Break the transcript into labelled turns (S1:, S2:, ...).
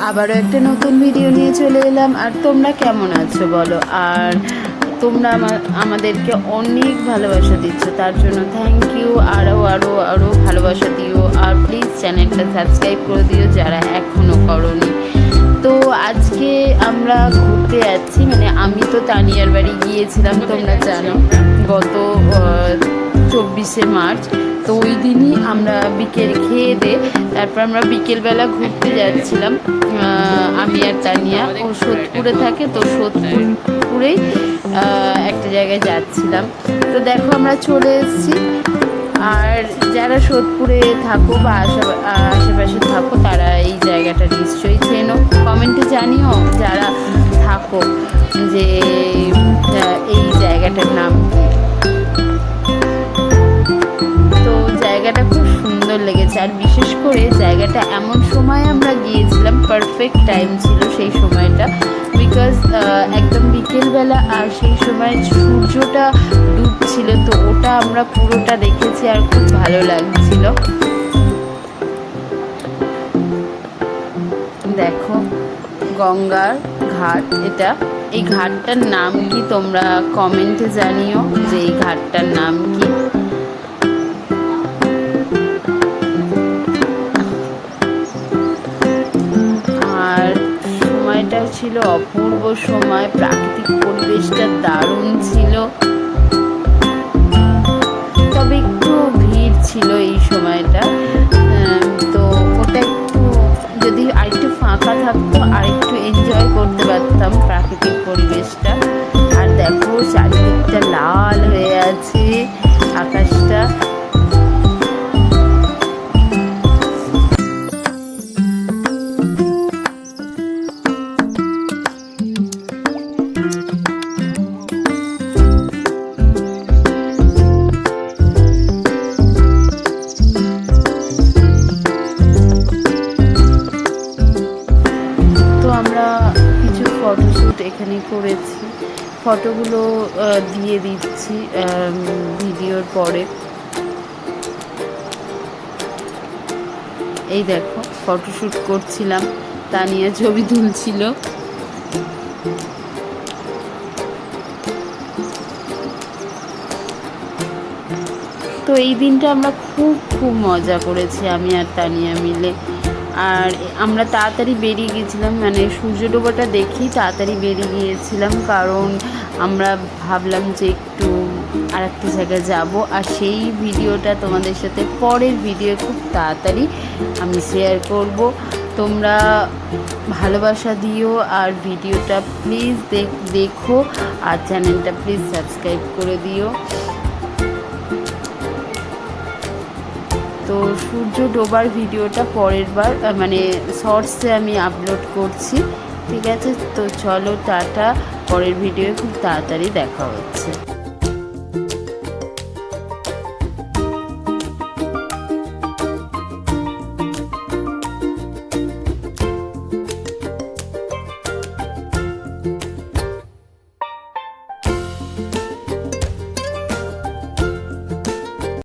S1: আবারও একটা নতুন ভিডিও নিয়ে চলে এলাম। আর তোমরা কেমন আছো বলো? আর তোমরা আমা- আমাদেরকে অনেক ভালোবাসা দিচ্ছ, তার জন্য থ্যাংক ইউ আরও আরও আরও ভালোবাসা দিও। আর প্লিজ চ্যানেলটা সাবস্ক্রাইব করে দিও যারা এখনও করনি। তো আজকে আমরা ঘুরতে যাচ্ছি মানে আমি তো তানিয়ার বাড়ি গিয়েছিলাম, তোমরা জানো। গত চব্বিশে মার্চ। তো ওই দিনই আমরা বিকেল খেয়ে দে, তারপর আমরা বিকেলবেলা ঘুরতে যাচ্ছিলাম আমি আর তানিয়া। ও সোদপুরে থাকে তো সোদপুরেই একটা জায়গায় যাচ্ছিলাম। তো দেখো আমরা চলে এসেছি। আর যারা সোদপুরে থাকো বা আশে- আশেপাশে থাকো, তারা এই জায়গাটা নিশ্চয়ই চেনো। কমেন্টে জানিও যারা থাকো যে এই জায়গাটার নাম জায়গাটা খুব সুন্দর লেগেছে। আর বিশেষ করে জায়গাটা এমন সময় আমরা গিয়েছিলাম পারফেক্ট টাইম ছিল সেই সময়টা। বিকজ একদম বিকেলবেলা আর সেই সময় সূর্যটা ডুবছিল, তো ওটা আমরা পুরোটা দেখেছি আর খুব ভালো লাগছিল। দেখো, গঙ্গার ঘাট এটা। এই ঘাটটার নাম কি তোমরা কমেন্টে জানিও যে এই ঘাটটার নাম কি? আর সময়টা ছিল অপূর্ব সময়, প্রাকৃতিক পরিবেশটা দারুণ ছিল। তবে একটু ভিড় ছিল এই সময়টা। তো ওটা একটু যদি আরেকটু ফাঁকা থাকতো আর একটু এনজয় করতে পারতাম প্রাকৃতিক পরিবেশটা। আর দেখো, চারিদিকটা লাল হয়ে আছে আকাশটা এখানে করেছি। ফটোগুলো দিয়ে দিচ্ছি ভিডিওর পরে। এই দেখো ফটোশ্যুট করছিলাম, তানিয়া ছবি তুলছিল। তো এই দিনটা আমরা খুব খুব মজা করেছি, আমি আর তানিয়া মিলে। আর আমরা তাড়াতাড়ি বেরিয়ে গেছিলাম মানে সূর্য ডোবাটা দেখি, তাড়াতাড়ি বেরিয়ে গিয়েছিলাম কারণ আমরা ভাবলাম যে একটু আর একটা জায়গায় যাব। আর সেই ভিডিওটা তোমাদের সাথে পরের ভিডিও খুব তাড়াতাড়ি আমি শেয়ার করব। তোমরা ভালোবাসা দিও আর ভিডিওটা প্লিজ দেখো আর চ্যানেলটা প্লিজ সাবস্ক্রাইব করে দিও। তো সূর্য ডোবার ভিডিওটা পরের বার মানে শর্টসে আমি আপলোড করছি। ঠিক আছে, তো চলো টাটা, পরের ভিডিও খুব তাড়াতাড়ি দেখা হচ্ছে।